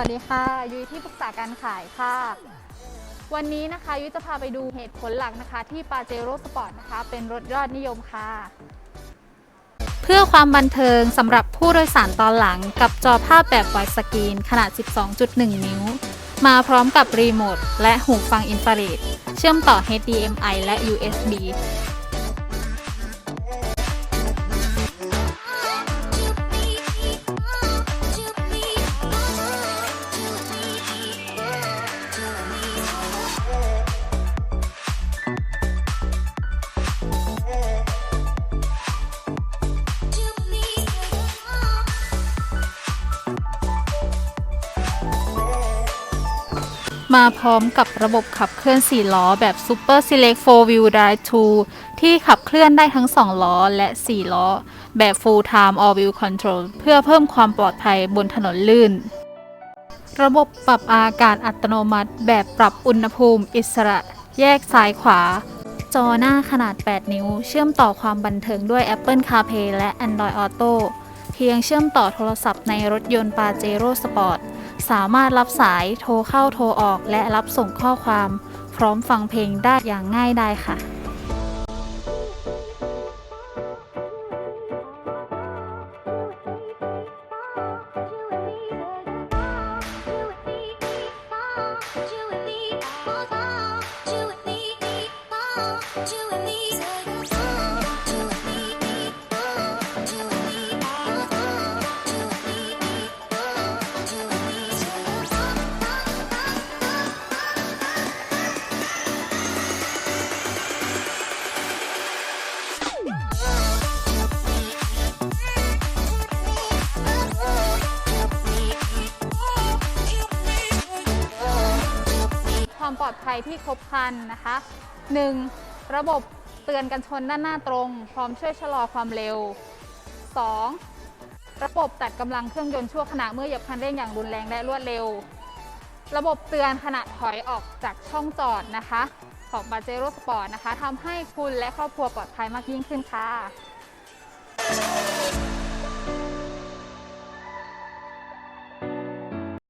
วัสดีค่ะ ยุ้ยที่ปรึกษาการขายค่ะ วันนี้นะคะยุ้ยจะพาไปดูเหตุผลหลักนะคะ ที่ปาเจโร่สปอร์ตนะคะ เป็นรถยอดนิยมค่ะ เพื่อความบันเทิงสำหรับผู้โดยสารตอนหลังกับจอภาพแบบไวด์สกรีนขนาด 12.1 นิ้ว มาพร้อมกับรีโมทและหูฟังอินฟราเรดเชื่อมต่อ HDMI และ USB มาพร้อมกับระบบขับเคลื่อน 4 ล้อแบบ Super Select 4 Wheel Drive 2 ที่ขับเคลื่อนได้ทั้ง 2 ล้อและ 4 ล้อ แบบ Full Time All Wheel Control เพื่อเพิ่มความปลอดภัยบนถนนลื่น ระบบปรับอากาศอัตโนมัติแบบปรับอุณหภูมิอิสระ แยกซ้ายขวา จอหน้าขนาด 8 นิ้ว เชื่อมต่อความบันเทิงด้วย Apple CarPlay และ Android Auto เพียงเชื่อมต่อโทรศัพท์ในรถยนต์ Pajero Sport ส สามารถรับสายโทรเข้าโทรออก และรับส่งข้อความ พร้อมฟังเพลงได้อย่างง่ายดายค่ะคว ปลอดภัยที่ครบครันนะคะ 1. ระบบเตือนกันชนด้านหน้าตรง พร้อมช่วยชะลอความเร็ว 2. ระบบตัดกำลังเครื่องยนต์ชั่วขณะเมื่อเหยียบคันเร่งอย่างรุนแรงและรวดเร็ว ระบบเตือนขณะถอยออกจากช่องจอดนะคะ ของ b a j e r o Sport นะคะทำให้คุณและครอบครัวปลอดภัยมากยิ่งขึ้นค่ะ